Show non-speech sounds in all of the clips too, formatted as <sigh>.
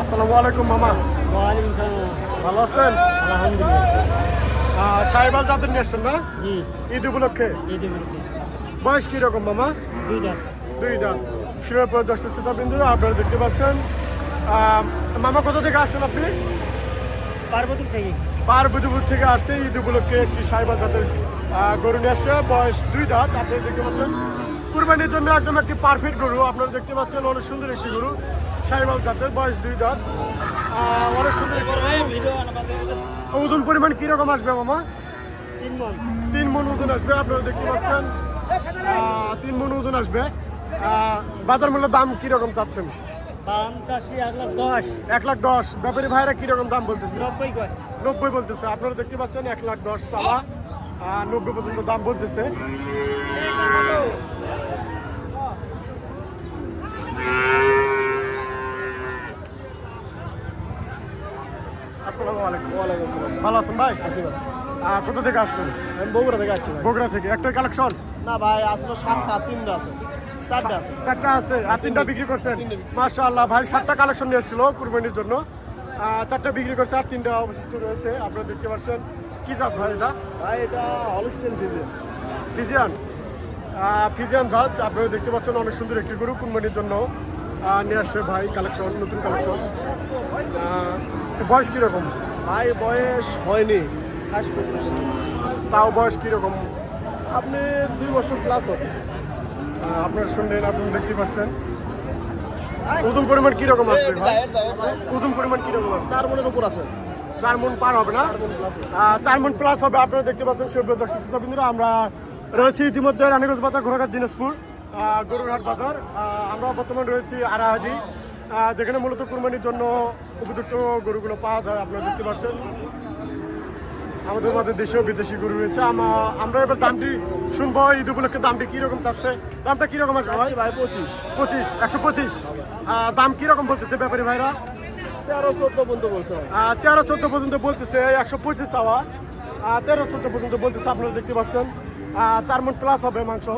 আসসালামু আলাইকুম মামা ভালো আছেন? আলহামদুলিল্লাহ। সাহেবাল জাতের নিয়ে না? ঈদ উপলক্ষে? বয়স কীরকম মামা? দুই দাঁত। দুই দাঁত। শিরোপর দর্শক শ্রোতাবিন্দুরা আপনারা দেখতে পাচ্ছেন। মামা কোথা থেকে আসছেন আপনি? পার্বতীপুর থেকে। পার্বতীপুর থেকে আসছে ঈদ উপলক্ষে একটি সাহেবাল জাতের গরু নিয়ে আসছে বয়স দুই দাঁত আপনারা দেখতে পাচ্ছেন। কুরবানির জন্য একদম একটি পারফেক্ট গরু আপনারা দেখতে পাচ্ছেন অনেক সুন্দর একটি গরু সাহেবাল জাতের বয়স দুই দাঁত। অনেক সুন্দর ওজন পরিমাণ কীরকম আসবে মামা? তিন মন। তিন মন ওজন আসবে আপনারা দেখতে পাচ্ছেন। তিন মন ওজন আসবে। বাজার মূল্য দাম কীরকম চাচ্ছেন? এক লাখ দশ। ব্যাপারী ভাইরা কীরকম দাম বলতেছে? নব্বই বলতেছে। আপনারা দেখতে পাচ্ছেন এক লাখ দশ আহ, নব্বই পর্যন্ত দাম বলতেছে। আসসালামু আলাইকুম। ওয়ালাইকুম আসসালাম ভালো আছেন ভাই? আছি ভাই। আহ, কোথা থেকে আসছেন? আমি বগুড়া থেকে। আসছি বগুড়া থেকে একটাই কালেকশন না ভাই আসলে সাতটা তিনটা আছে। চারটা আছে। চারটা আছে। আর তিনটা বিক্রি করছেন? মাশাআল্লাহ ভাই সাতটা কালেকশন নিয়ে এসেছিল কুরবানির জন্য। চারটা বিক্রি করছে আর তিনটা অবশিষ্ট রয়েছে। আপনারা দেখতে পাচ্ছেন। কি জাত ভাই এটা? ভাই এটা হলস্টেন ফিজে ফিজিয়ান আহ, ফিজিয়ান জাত আপনারা দেখতে পাচ্ছেন অনেক সুন্দর একটি গরু কুরবানির জন্য। নিয়ে আসছে ভাই কালেকশন নতুন কালেকশন বয়স কীরকম? ভাই বয়স হয়নি। তাও বয়স কীরকম? আপনি দুই বছর প্লাস হবে। আপনারা শুনলেন আপনারা দেখতে পাচ্ছেন। ওজন পরিমাণ কীরকম আসবে ওজন পরিমাণ কীরকম আসবে? চার মনের উপর আছে। চার মন পার হবে না। চার মন প্লাস হবে আপনারা দেখতে পাচ্ছেন সুপ্রিয় দর্শক শ্রোতা আমরা রয়েছি ইতিমধ্যে রানীগঞ্জ বাজার ঘোড়াঘাট দিনাজপুর গরুরহাট বাজার। আমরা বর্তমান রয়েছি আড়াহাটি যেখানে মূলত কুরবানির জন্য উপযুক্ত গরুগুলো পাওয়া যায় আপনারা দেখতে পাচ্ছেন। আমাদের মাঝে দেশীয় বিদেশি গরু রয়েছে। আমা- আমরা এবার দামটি শুনব ঈদ উপলক্ষে দামটি কীরকম চাচ্ছে? দামটা কীরকম আসবে ভাই? ভাই পঁচিশ। পঁচিশ একশো পঁচিশ। দাম কীরকম বলতেছে ব্যাপারী ভাইরা? তেরো চোদ্দ পর্যন্ত বলছে। তেরো চোদ্দ পর্যন্ত বলতেছে একশো পঁচিশ চাওয়া। তেরো চোদ্দ পর্যন্ত বলতেছে আপনারা দেখতে পাচ্ছেন। চার মন প্লাস হবে মাংস।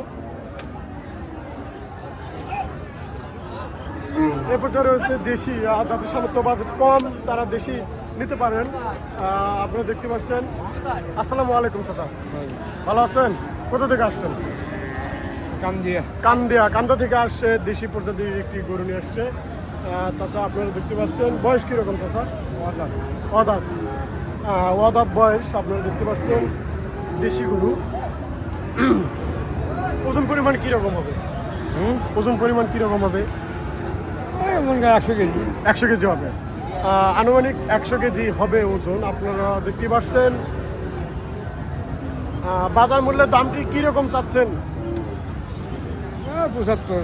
এ পর্যায়ে রয়েছে দেশি যাদের সামর্থ্য বাজেট কম তারা দেশি নিতে পারেন। আপনারা দেখতে পাচ্ছেন। আসসালামু আলাইকুম চাচা। ভালো আছেন? কোথা থেকে আসছেন? কাম দিয়ে কান্দিয়া। কান্দা থেকে আসছে দেশি প্রজাতির একটি গরু নিয়ে আসছে। চাচা আপনারা দেখতে পাচ্ছেন বয়স কীরকম চাচা? অদাত অদাত বয়স আপনারা দেখতে পাচ্ছেন দেশি গরু। <clears throat> ওজন পরিমাণ কীরকম হবে? ওজন পরিমাণ কীরকম হবে? একশো কেজি। একশো কেজি হবে। আনুমানিক একশো কেজি হবে ওজন। আপনারা দেখতে পাচ্ছেন বাজার মূল্যের দামটি কীরকম চাচ্ছেন? পঁচাত্তর।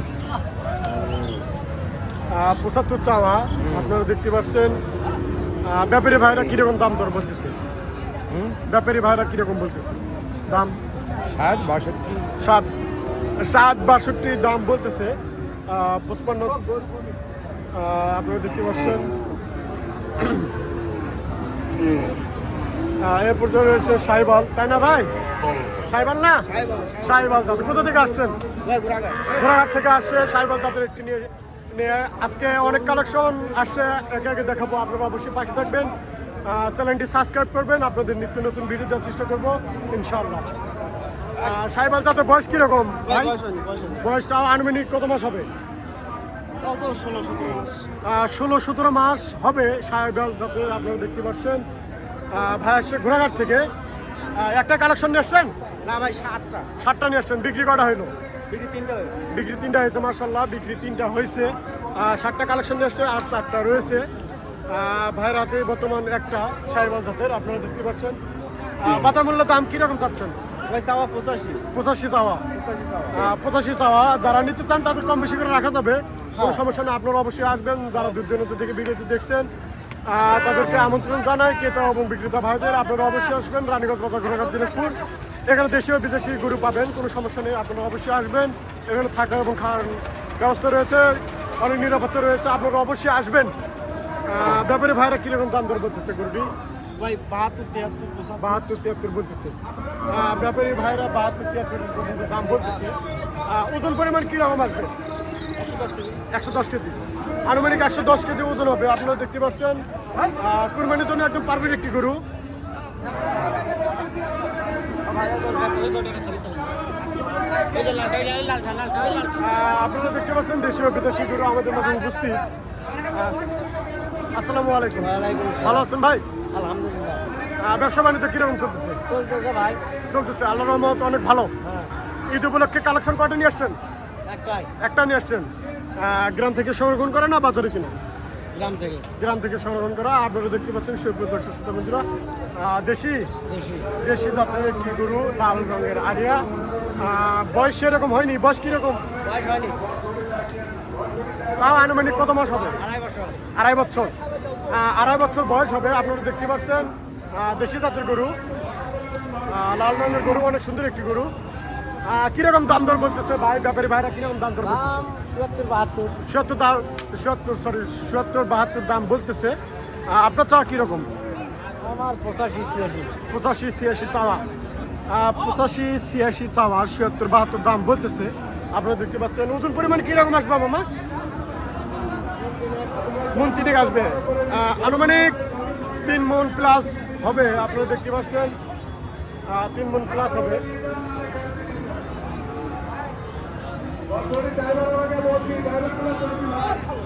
পঁচাত্তর চাওয়া। আপনারা দেখতে পাচ্ছেন ব্যাপারী ভাইরা কীরকম দাম দর বলতেছে? ব্যাপারী ভাইরা কীরকম বলতেছে? দাম? ষাট বাষট্টি। ষাট। ষাট বাষট্টি দাম বলতেছে। পঁচপান্ন। আপনারা দেখতে পাচ্ছেন। আহ, এ পর্যন্ত রয়েছে সাইবাল। তাই না ভাই? সাইবাল না? সাইবাল জাত। কোথা থেকে আসছেন? ঘোরাঘাট ঘোড়াঘাট থেকে আসছে সাইবাল জাতের একটি নিয়ে আজকে অনেক কালেকশন আসছে। একে একে দেখাবো আপনারা অবশ্যই পাশে থাকবেন। চ্যানেলটি সাবস্ক্রাইব করবেন আপনাদের নিত্য নতুন ভিডিও দেওয়ার চেষ্টা করব ইনশাআল্লাহ। সাইবাল জাতের বয়স কীরকম? বয়সটা আনুমানিক কত মাস হবে? ষোলো সতেরো মাস। হবে সাহেবাল জাতের আপনারা দেখতে পাচ্ছেন। ভাই আসছে ঘোড়াঘাট থেকে। একটা কালেকশন নিয়ে আসছেন? না ভাই সাতটা। সাতটা নিয়ে আসছেন বিক্রি করা হইল? বিক্রি তিনটা হয়েছে। মার্শাল্লাহ বিক্রি তিনটা হয়েছে। সাতটা কালেকশন এসছে আর চারটা রয়েছে। ভাইয়ের হাতে বর্তমান একটা সাইবাল জাতের আপনারা দেখতে পাচ্ছেন। বাজার মূল্য দাম কীরকম চাচ্ছেন? পঁচাশি। চাওয়া। পঁচাশি চাওয়া। যারা নিতে চান তাদের কম বেশি করে রাখা যাবে। কোনো সমস্যা নেই আপনারা অবশ্যই আসবেন। যারা দূর দূরান্ত থেকে ভিডিওটি দেখছেন তাদেরকে আমন্ত্রণ জানাই ক্রেতা এবং বিক্রেতা ভাইদের। আপনারা অবশ্যই আসবেন রানীগঞ্জ বাজার ঘোড়াঘাট দিনাজপুর। এখানে দেশীয় বিদেশি গরু পাবেন কোনো সমস্যা নেই আপনারা অবশ্যই আসবেন। এখানে থাকা এবং খাওয়ার ব্যবস্থা রয়েছে অনেক নিরাপত্তা রয়েছে আপনারা অবশ্যই আসবেন। ব্যাপারী ভাইরা কীরকম দাম দর করতেছে গরুটি? ভাই বাহাত্তর তিয়াত্তর বাহাত্তর তিয়াত্তর বলতেছে। ব্যাপারী ভাইরা বাহাত্তর তিয়াত্তর পর্যন্ত দাম বলতেছে। ওজন পরিমাণ কীরকম আসবে? একশো দশ কেজি। আনুমানিক একশো দশ কেজি ওজন হবে আপনারা দেখতে পাচ্ছেন। কুরবানির জন্য একদম পারবেন একটি গরু। আপনারা দেখতে পাচ্ছেন দেশি ও বিদেশি গরু আমাদের মাঝে উপস্থিত। আসসালামু আলাইকুম। ভালো আছেন ভাই? আলহামদুলিল্লাহ। ব্যবসা বাণিজ্য কীরকম চলতেছে? চলতেছে ভাই। চলতেছে আল্লাহ রহমত অনেক ভালো। হ্যাঁ। ঈদ উপলক্ষে কালেকশন কয়টা নিয়ে আসছেন? একটাই। একটা নিয়ে আসছেন। গ্রাম থেকে সংরক্ষণ করে না বাজারে কিনা? গ্রাম থেকে। গ্রাম থেকে সংরক্ষণ করা। আপনারা দেখতে পাচ্ছেন শিবপুর দর্শক শ্রোতা বন্ধুরা দেশি। দেশি। জাতের একটি গরু লাল রঙের আরিয়া। বয়স সেরকম হয়নি? বয়স কীরকম? বয়স হয়নি। তাও আনুমানিক কত মাস হবে? আড়াই বছর আড়াই বছর। আড়াই বছর বয়স হবে। আপনারা দেখতে পাচ্ছেন দেশি জাতের গরু। লাল রঙের গরু অনেক সুন্দর একটি গরু। কীরকম দাম দর বলতেছে ভাই ব্যাপারী ভাইরা কীরকম দাম দর বলতেছে? সত্তর দাম সত্তর সরি সত্তর বাহাত্তর দাম বলতেছে। আপনার চাওয়া কীরকম? আমার পঁচাশি ছিয়াশি। পঁচাশি ছিয়াশি চাওয়া। পঁচাশি ছিয়াশি চাওয়া সত্তর বাহাত্তর দাম বলতেছে। আপনারা দেখতে পাচ্ছেন ওজন পরিমাণ কীরকম আসবে মামা? মন তিনেক আসবে। আনুমানিক তিন মন প্লাস হবে আপনারা দেখতে পাচ্ছেন। তিন মন প্লাস হবে। ড্রাইভার আমাকে বলছি ড্রাইভার